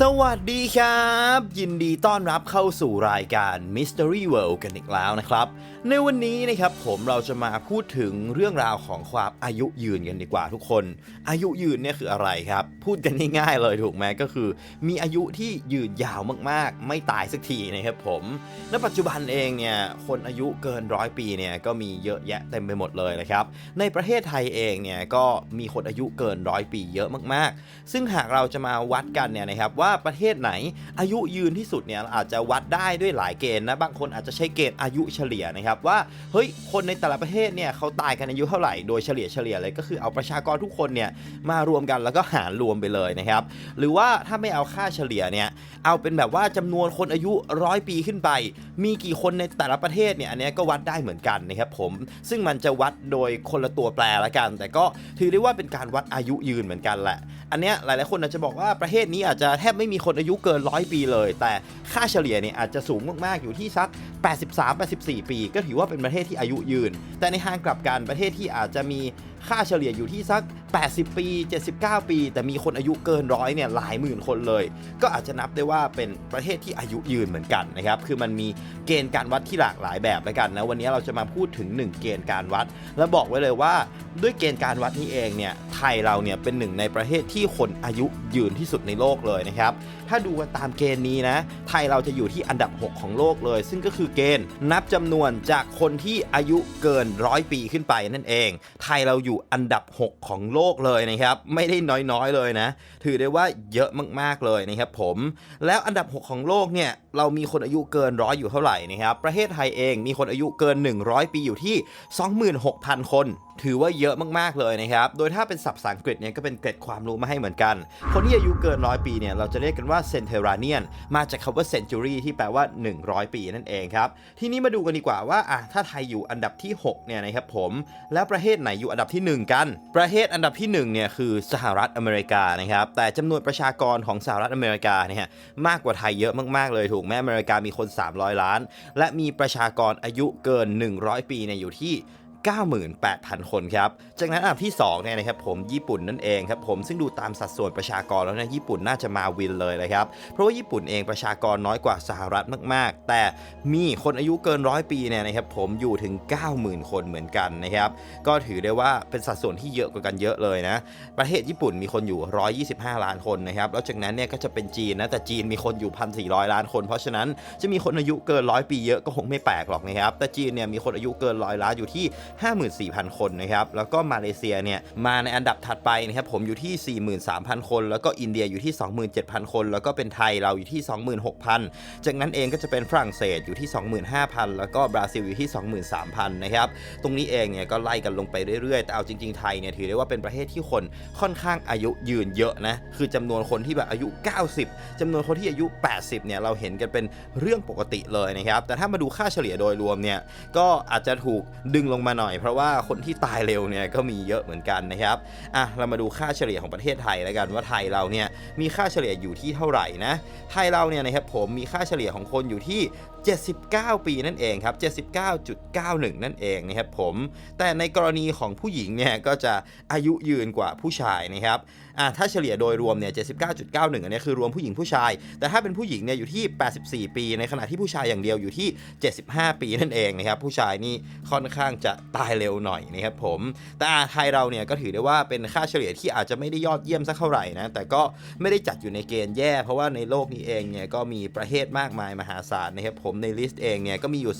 สวัสดีครับ ยินดีต้อนรับเข้าสู่รายการ Mystery World กันอีกแล้วนะครับ ในวันนี้นะครับผมเราจะมาพูดถึงเรื่องราวของความอายุยืนกันดีกว่าทุกคน อายุยืนเนี่ยคืออะไรครับ พูดกันง่ายๆเลยถูกไหมก็คือ มีอายุที่ยืนยาวมากๆ ไม่ตายสักทีนะครับผมณปัจจุบันเองเนี่ยคนอายุเกินร้อยปีเนี่ยก็มีเยอะแยะเต็มไปหมดเลยนะครับในประเทศไทยเองเนี่ยก็มีคนอายุเกินร้อยปีเยอะมากๆ ซึ่งหากเราจะมาวัดกันเนี่ยนะครับว่าประเทศไหน อายุยืนที่สุดเนี่ยอาจจะวัดได้ด้วยหลายเกณฑ์นะบางคนอาจจะใช้เกณฑ์อายุเฉลี่ยนะครับว่าเฮ้ยคนในแต่ละประเทศเนี่ยเขาตายกันอายุเท่าไหร่โดยเฉลี่ยเฉลี่ยเลยก็คือเอาประชากรทุกคนเนี่ยมารวมกันแล้วก็หารรวมไปเลยนะครับหรือว่าถ้าไม่เอาค่าเฉลี่ยเนี่ยเอาเป็นแบบว่าจำนวนคนอายุร้อยปีขึ้นไป มีกี่คนในแต่ละประเทศเนี่ยอันนี้ก็วัดได้เหมือนกันนะครับผมซึ่งมันจะวัดโดยคนละตัวแปรละกัน แต่ก็ถือได้ว่าเป็นการวัดอายุยืนเหมือนกันแหละ อันเนี้ยหลายๆคนอาจจะบอกว่าประเทศนี้อาจจะแทบไม่มีคนอายุเกินร้อยปีเลย แต่ค่าเฉลี่ยเนี่ยอาจจะสูงมากๆอยู่ที่สัก 83-84 ปี ก็ถือว่าเป็นประเทศที่อายุยืน แต่ในทางกลับกันประเทศที่อาจจะมีค่าเฉลี่ยอยู่ที่สัก80 ปี 79 ปี แต่มีคนอายุเกินร้อยเนี่ยหลายหมื่นคนเลย ก็อาจจะนับได้ว่าเป็นประเทศที่อายุยืนเหมือนกันนะครับคือมันมีเกณฑ์การวัดที่หลากหลายแบบแล้วกันนะวันนี้เราจะมาพูดถึง 1 เกณฑ์การวัด และบอกไว้เลยว่า ด้วยเกณฑ์การวัดนี้เองเนี่ยไทยเราเนี่ยเป็นหนึ่งในประเทศที่คนอายุยืนที่สุดในโลกเลยนะครับถ้าดูกันตามเกณฑ์นี้นะไทยเราจะอยู่ที่อันดับ 6 ของโลกเลย ซึ่งก็คือเกณฑ์นับจำนวนจากคนที่อายุเกินร้อยปีขึ้นไปนั่นเอง ไทยเราอยู่อันดับ 6 ของโลกเลยนะครับ ไม่ได้น้อยๆเลยนะ ถือได้ว่าเยอะมากๆเลยนะครับผม แล้วอันดับ 6 ของโลกเนี่ย เรามีคนอายุเกินร้อยอยู่เท่าไหร่นะครับ ประเทศไทยเองมีคนอายุเกิน 100 ปีอยู่ที่ 26,000 คน ถือว่าเยอะมากๆเลยนะครับ โดยถ้าเป็นศัพท์ภาษาอังกฤษเนี่ยก็เป็นเกร็ดความรู้มาให้เหมือนกัน คนที่อายุเกินร้อยปีเนี่ยเราจะเรียกกันว่าเซนเทราเนียน มาจากคำว่า century ที่แปลว่า 100 ปีนั่นเองครับ ทีนี้มาดูกันดีกว่าว่าอะถ้าไทยอยู่อันดับที่ 6 เนี่ยนะครับผม แล้วประเทศไหนอยู่อันดับที่ 1 กัน ประเทศอันดับับที่1เนี่ยคือสหรัฐอเมริกานะครับแต่จำนวนประชากรของสหรัฐอเมริกาเนี่ยมากกว่าไทยเยอะมากๆเลยถูกไหมอเมริกามีคน 300 ล้าน และมีประชากรอายุเกิน 100 ปีเนี่ยอยู่ที่ 98,000 คนครับ จากนั้นอันดับที่2เนี่ยนะครับผมญี่ปุ่นนั่นเองครับผมซึ่งดูตามสัดส่วนประชากรแล้วนะญี่ปุ่นน่าจะมาวินเลยนะครับ เพราะว่าญี่ปุ่นเองประชากรน้อยกว่าสหรัฐมาก ๆ แต่มีคนอายุเกินร้อยปีเนี่ยนะครับผมอยู่ถึง 90,000 คนเหมือนกันนะครับก็ถือได้ว่าเป็นสัดส่วนที่เยอะกว่ากันเยอะเลยนะ ประเทศญี่ปุ่นมีคนอยู่ 125 ล้านคนนะครับแล้วจากนั้นเนี่ยก็จะเป็นจีนนะแต่จีนมีคนอยู่ 1,400 ล้านคน เพราะฉะนั้นจะมีคนอายุเกินร้อยปีเยอะก็คงไม่แปลกหรอกนะครับแต่จีนเนี่ยมีคนอายุเกินร้อยล้านอยู่ที่54,000 คนนะครับ แล้วก็มาเลเซียเนี่ยมาในอันดับถัดไปนะครับผมอยู่ที่ 43,000 คน แล้วก็อินเดียอยู่ที่ 27,000 คน แล้วก็เป็นไทยเราอยู่ที่ 26,000 จากนั้นเองก็จะเป็นฝรั่งเศสอยู่ที่ 25,000 แล้วก็บราซิลอยู่ที่ 23,000 นะครับ ตรงนี้เองเนี่ยก็ไล่กันลงไปเรื่อยๆ แต่เอาจริงๆไทยเนี่ยถือได้ว่าเป็นประเทศที่คนค่อนข้างอายุยืนเยอะนะ คือจำนวนคนที่แบบอายุ 90จำนวนคนที่อายุ 80 เนี่ยเราเห็นกันเป็นเรื่องปกติเลยนะครับ แต่ถ้ามาดูค่าเฉลี่ยโดยรวมเนี่ยก็อาจจะถูกดึงลงมาหน่อย เพราะว่าคนที่ตายเร็วเนี่ยก็มีเยอะเหมือนกันนะครับอะเรามาดูค่าเฉลี่ยของประเทศไทยแล้วกันว่าไทยเราเนี่ยมีค่าเฉลี่ยอยู่ที่เท่าไหร่นะไทยเราเนี่ยนะครับผมมีค่าเฉลี่ยของคนอยู่ที่ 79 ปีนั่นเองครับ 79.91 นั่นเองนะครับผม แต่ในกรณีของผู้หญิงเนี่ยก็จะอายุยืนกว่าผู้ชายนะครับอะถ้าเฉลี่ยโดยรวมเนี่ย 79.91 อันนี้คือรวมผู้หญิงผู้ชาย แต่ถ้าเป็นผู้หญิงเนี่ยอยู่ที่ 84 ปี ในขณะที่ผู้ชายอย่างเดียวอยู่ที่ 75 ปีนั่นเองนะครับ ผู้ชายนี่ค่อนข้างจะตายเร็วหน่อยนะครับผม แต่ไทยเราเนี่ยก็ถือได้ว่าเป็นค่าเฉลี่ยที่อาจจะไม่ได้ยอดเยี่ยมสักเท่าไหร่นะ แต่ก็ไม่ได้จัดอยู่ในเกณฑ์แย่ เพราะว่าในโลกนี้เองเนี่ยก็มีประเทศมากมายมหาศาลนะครับผมในลิสต์เองเนี่ยก็มีอยู่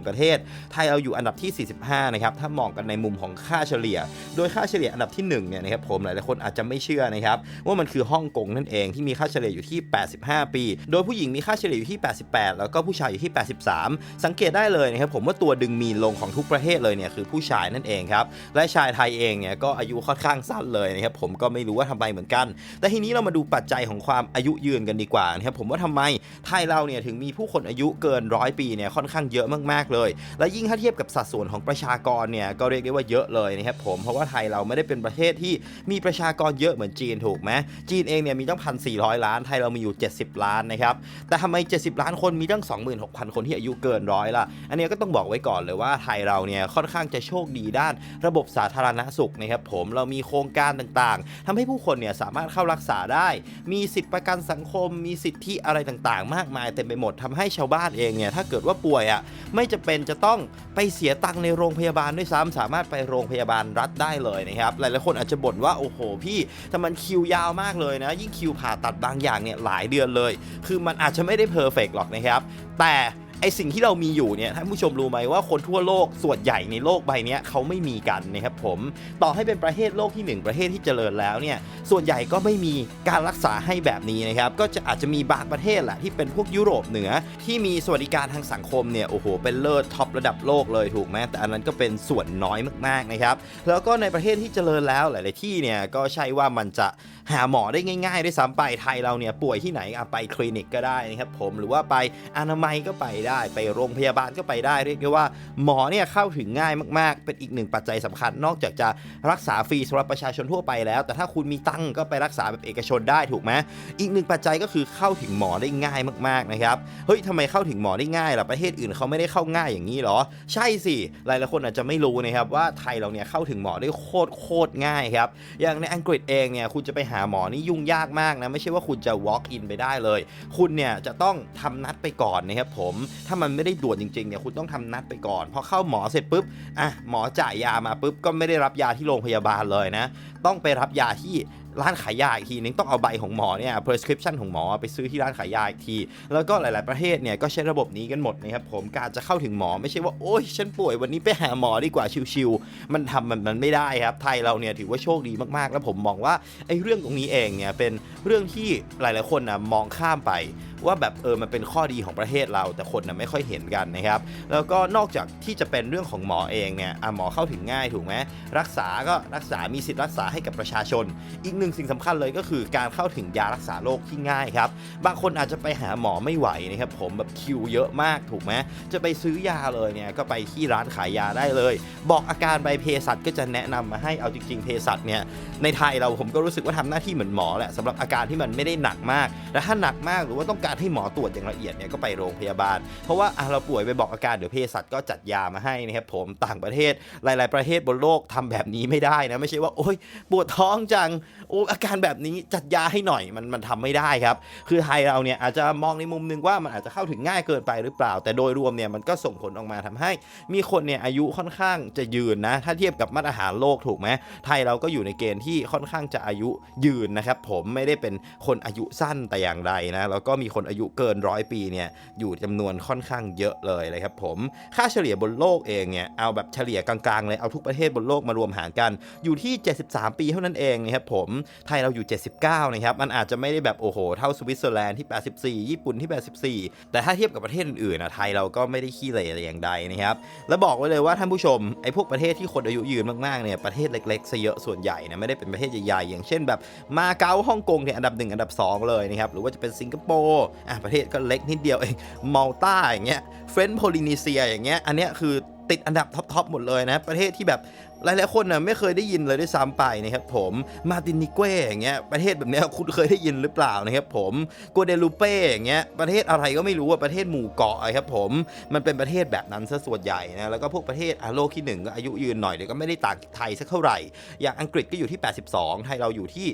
201 ประเทศ ไทยเราอยู่อันดับที่ 45 นะครับ ถ้ามองกันในมุมของค่าเฉลี่ย โดยค่าเฉลี่ยอันดับที่1เนี่ยนะครับผมหลายๆคนอาจจะไม่เชื่อนะครับว่ามันคือฮ่องกงนั่นเองที่มีค่าเฉลี่ยอยู่ที่ 85 ปี โดยผู้หญิงมีค่าเฉลี่ยอยู่ที่ 88 แล้วก็ผู้ชายอยู่ที่ 83 สังเกตได้เลยนะครับผมว่าตัวดึงมีนลงของทุกประเทศเลยเนี่ยคือผู้ชายนั่นเองครับและชายไทยเองเนี่ยก็อายุค่อนข้างสั้นเลยนะครับผมก็ไม่รู้ว่าทำไมเหมือนกัน แต่ทีนี้เรามาดูปัจจัยของความอายุยืนกันดีกว่านะครับผมว่าทำไมไทยเราเนี่ยถึงมีผู้คนอายุเกิินร้อยปีเนี่ยค่อนข้างเยอะมากๆเลย และยิ่งถ้าเทียบกับสัดส่วนของประชากรเนี่ยก็เรียกได้ว่าเยอะเลยนะครับผมเพราะว่าไทยเราไม่ได้เป็นประเทศที่มีประชากรเยอะเหมือนจีนถูกไหมจีนเองเนี่ยมีตั้งพันสี่ล้านไทยเรามีอยู่ 70 ล้านนะครับแต่ทำไม 70 ล้านคนมีตั้ง 26,000 คนที่อายุเกินร้อยล่ะอันนี้ก็ต้องบอกไว้ก่อนเลยว่าไทยเราเนี่ยค่อนข้างจะโชคดีด้านระบบสาธารณสุขนะครับผมเรามีโครงการต่างๆทำให้ผู้คนเนี่ยสามารถเข้ารักษาได้ มีสิทธิประกันสังคม มีสิทธิอะไรต่างๆ มากมายเต็มไปหมดทำให้ชาวบ้านเองเนี่ยถ้าเกิดว่าป่วยอะไม่จะเป็นจะต้องไปเสียตังค์ในโรงพยาบาลด้วยซ้ำสามารถไปโรงพยาบาลรัฐได้เลยนะครับหลายๆคนอาจจะบ่นว่าโอ้โหพี่แต่มันคิวยาวมากเลยนะ ยิ่งคิวผ่าตัดบางอย่างเนี่ยหลายเดือนเลย คือมันอาจจะไม่ได้เพอร์เฟกหรอกนะครับแต่ ไอสิ่งที่เรามีอยู่เนี่ยท่านผู้ชมรู้ไหมว่าคนทั่วโลกส่วนใหญ่ในโลกใบนี้เขาไม่มีกันนะครับผมต่อให้เป็นประเทศโลกที่หนึ่งประเทศที่เจริญแล้วเนี่ยส่วนใหญ่ก็ไม่มีการรักษาให้แบบนี้นะครับก็จะอาจจะมีบางประเทศแหละที่เป็นพวกยุโรปเหนือ ที่มีสวัสดิการทางสังคมเนี่ยโอ้โหเป็นเลิศท็อประดับโลกเลยถูกไหมแต่อันนั้นก็เป็นส่วนน้อยมากๆนะครับแล้วก็ในประเทศที่เจริญแล้วหลาย ๆ ที่เนี่ยก็ใช่ว่ามันจะหาหมอได้ง่ายๆด้วยซ้ำไปไทยเราเนี่ยป่วยที่ไหนอไปคลินิกก็ได้นะครับผมหรือว่าไปอนามัยก็ไปได้ไปโรงพยาบาลก็ไปได้เรียกได้ว่าหมอเนี่ยเข้าถึงง่ายมาก ๆ เป็นอีกหนึ่งปัจจัยสำคัญ นอกจากจะรักษาฟรีสำหรับประชาชนทั่วไปแล้ว แต่ถ้าคุณมีตังก็ไปรักษาแบบเอกชนได้ถูกไหมอีกหนึ่งปัจจัยก็คือเข้าถึงหมอได้ง่ายมากๆนะครับเฮ้ยทำไมเข้าถึงหมอได้ง่ายล่ะประเทศอื่นเขาไม่ได้เข้าง่ายอย่างนี้หรอ ใช่สิหลายๆคนอาจจะไม่รู้นะครับว่าไทยเราเนี่ยเข้าถึงหมอได้โคตรโคตรง่ายครับอย่างในอังกฤษเองเนี่ยคุณจะไปหาหมอนี่ยุ่งยากมากนะไม่ใช่ว่าคุณจะ walk in ไปได้เลย คุณเนี่ยจะต้องทำนัดไปก่อนนะครับผมถ้ามันไม่ได้ด่วนจริงๆเนี่ยคุณต้องทำนัดไปก่อนพอเข้าหมอเสร็จปุ๊บอะหมอจ่ายยามาปุ๊บก็ไม่ได้รับยาที่โรงพยาบาลเลยนะ ต้องไปรับยาที่ร้านขายยาอีกทีนึงต้องเอาใบของหมอเนี่ย prescription ของหมอไปซื้อที่ร้านขายยาอีกที แล้วก็หลาย ๆ ประเทศเนี่ยก็ใช้ระบบนี้กันหมดนะครับผมการจะเข้าถึงหมอไม่ใช่ว่าโอ๊ยฉันป่วยวันนี้ไปหาหมอดีกว่าชิวๆมันทำมันมันไม่ได้ครับ ไทยเราเนี่ยถือว่าโชคดีมาก ๆ แล้วผมมองว่าไอ้เรื่องตรงนี้เองเนี่ยเป็นเรื่องที่หลาย ๆ คนนะมองข้ามไป ว่าแบบเออมันเป็นข้อดีของประเทศเรา แต่คนนะไม่ค่อยเห็นกันนะครับ แล้วก็นอกจากที่จะเป็นเรื่องของหมอเองเนี่ยหมอเข้าถึงง่ายถูกไหมรักษาก็รักษามีสิทธิ์รักษาให้กับประชาชน อีกหนึ่งสิ่งสำคัญเลยก็คือการเข้าถึงยารักษาโรคที่ง่ายครับบางคนอาจจะไปหาหมอไม่ไหวนะครับผมแบบคิวเยอะมากถูกไหมจะไปซื้อยาเลยเนี่ยก็ไปที่ร้านขายยาได้เลย บอกอาการใบเภสัชก็จะแนะนำมาให้เอาจริงๆเภสัชเนี่ยในไทยเราผมก็รู้สึกว่าทำหน้าที่เหมือนหมอแหละสำหรับอาการที่มันไม่ได้หนักมากแต่ถ้าหนักมากหรือว่าต้องการให้หมอตรวจอย่างละเอียดเนี่ยก็ไปโรงพยาบาล เพราะว่าเราป่วยไปบอกอาการเดี๋ยวเภสัชก็จัดยามาให้นะครับผมต่างประเทศหลาย ๆ ประเทศบนโลกทำแบบนี้ไม่ได้นะไม่ใช่ว่าโอ๊ยปวดท้องจังโอ้อาการแบบนี้จัดยาให้หน่อยมันมันทำไม่ได้ครับ คือไทยเราเนี่ยอาจจะมองในมุมหนึงว่ามันอาจจะเข้าถึงง่ายเกินไปหรือเปล่า แต่โดยรวมเนี่ยมันก็ส่งผลออกมาทำให้ มีคนเนี่ยอายุค่อนข้างจะยืนนะ ถ้าเทียบกับมาตรฐานโลกถูกไหมไทยเราก็อยู่ในเกณฑ์ที่ค่อนข้างจะอายุยืนนะครับผมไม่ได้เป็นคนอายุสั้นแต่อย่างใดนะแล้วก็มีคนนอายุเกินร้อยปีเนี่ยอยู่จำนวนค่อนข้างเยอะเลยนะครับผม ค่าเฉลี่ยบนโลกเองเนี่ยเอาแบบเฉลี่ยกลางๆเลยเอาทุกประเทศบนโลกมารวมหารกันอยู่ที่ 73 ปีเท่านั้นเองนะครับผมไทยเราอยู่ 79 นะครับ มันอาจจะไม่ได้แบบโอ้โห เท่าสวิตเซอร์แลนด์ที่ 84 ญี่ปุ่นที่ 84 แต่ถ้าเทียบกับประเทศอื่นๆนะไทยเราก็ไม่ได้ขี้เหร่อะไรอย่างใดนะครับแล้วบอกไว้เลยว่าท่านผู้ชมไอ้พวกประเทศที่คนอายุยืนมากๆเนี่ยประเทศเล็กๆซะเยอะส่วนใหญ่นะไม่ได้เป็นประเทศใหญ่ๆอย่างเช่นแบบมาเก๊าฮ่องกงเนี่ยอันดับหนึ่งอันดับสองเลยนะครับหรือว่าจะเป็นสิงคโปร์อะประเทศก็เล็กนิดเดียวเองมาลตาอย่างเงี้ยเฟรนช์โพลินีเซียอย่างเงี้ยอันเนี้ยคือ ติดอันดับท็อปๆหมดเลยนะประเทศที่แบบหลายๆคนนะไม่เคยได้ยินเลยด้วยซ้ำไปนะครับผมมาตินิเกวอย่างเงี้ยประเทศแบบเนี้ยคุณเคยได้ยินหรือเปล่านะครับผมโกเดลูเป้อย่างเงี้ยประเทศอะไรก็ไม่รู้ว่าประเทศหมู่เกาะครับผมมันเป็นประเทศแบบนั้นซะส่วนใหญ่นะแล้วก็พวกประเทศอาโลกที่หนึ่งก็อายุยืนหน่อยเดี๋ยวก็ไม่ได้ต่างไทยสักเท่าไหร่ อย่างอังกฤษก็อยู่ที่ 82 ไทยเราอยู่ที่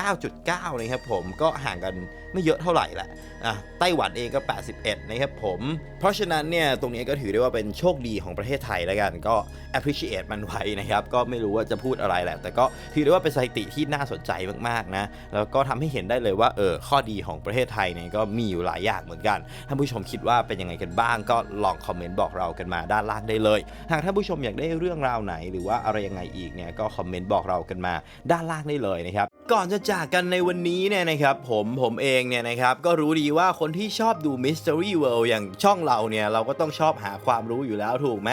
79.9นะครับผมก็ห่างกันไม่เยอะเท่าไหร่แหละอะไต้หวันเองก็ 81นะครับผมเพราะฉะนั้นเนี่ยตรงนี้ก็ถือได้ว่าเป็นโชคดีของประเทศไทยแล้วกันก็ appreciate มันไว้นะครับ ก็ไม่รู้ว่าจะพูดอะไรแหละ แต่ก็ถือได้ว่าเป็นสถิติที่น่าสนใจมากๆนะ แล้วก็ทำให้เห็นได้เลยว่าเออข้อดีของประเทศไทยเนี่ยก็มีอยู่หลายอย่างเหมือนกันท่านผู้ชมคิดว่าเป็นยังไงกันบ้าง ก็ลองคอมเมนต์บอกเรากันมาด้านล่างได้เลย หากท่านผู้ชมอยากได้เรื่องราวไหน หรือว่าอะไรยังไงอีกเนี่ยก็คอมเมนต์บอกเรากันมาด้านล่างได้เลยนะครับก่อนจะจากกันในวันนี้เนี่ยนะครับผมผมเองเนี่ยนะครับก็รู้ดีว่าคนที่ชอบดู Mystery World อย่างช่องเราเนี่ยเราก็ต้องชอบหาความรู้อยู่แล้วถูกไหม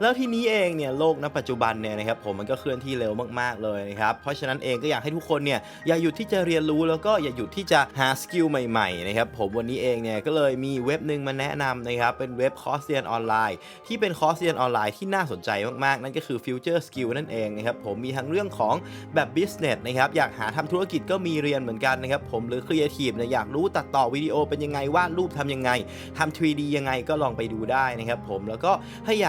แล้วทีนี้เองเนี่ยโลกณปัจจุบันเนี่ยนะครับผมมันก็เคลื่อนที่เร็วมากๆเลยนะครับเพราะฉะนั้นเองก็อยากให้ทุกคนเนี่ยอย่าหยุดที่จะเรียนรู้แล้วก็อย่าหยุดที่จะหาสกิลใหม่ๆนะครับผมวันนี้เองเนี่ยก็เลยมีเว็บหนึ่งมาแนะนำนะครับเป็นเว็บคอร์สเรียนออนไลน์ ที่เป็นคอร์สเรียนออนไลน์ที่น่าสนใจมากๆ นั่นก็คือ Future Skill นั่นเองนะครับผมมีทั้งเรื่องของแบบ Business นะครับอยากหาทำธุรกิจก็มีเรียนเหมือนกันนะครับผมหรือ Creative เนี่ยอยากรู้ตัดต่อวิดีโอเป็นยังไงวาดรูปทำยังไงทำ 3D ยังไงก็ลองไปดูได้นะครับผมแล้วก็ถ้าอย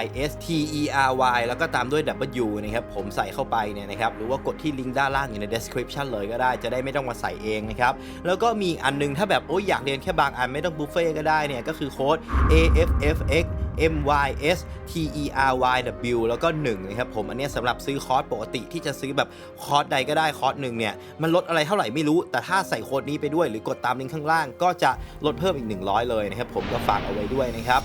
Y S T E R Y แล้วก็ตามด้วย W นะครับ ผมใส่เข้าไปเนี่ยนะครับ หรือว่ากดที่ลิงก์ด้านล่างอยู่ใน description เลยก็ได้ จะได้ไม่ต้องมาใส่เองนะครับ แล้วก็มีอันนึงถ้าแบบโอ้ยอยากเรียนแค่บางอันไม่ต้องบุฟเฟ่ก็ได้เนี่ย ก็คือโค้ด AFFX M Y S T E R Y W แล้วก็1นะครับผมอันนี้สำหรับซื้อคอร์สปกติที่จะซื้อแบบคอร์สใดก็ได้คอร์สหนึ่งเนี่ยมันลดอะไรเท่าไหร่ไม่รู้ แต่ถ้าใส่โค้ดนี้ไปด้วยหรือ กดตามลิงก์ข้างล่าง ก็จะลดเพิ่มอีก 100 เลยนะครับผมก็ฝากเอาไว้ด้วยนะครับ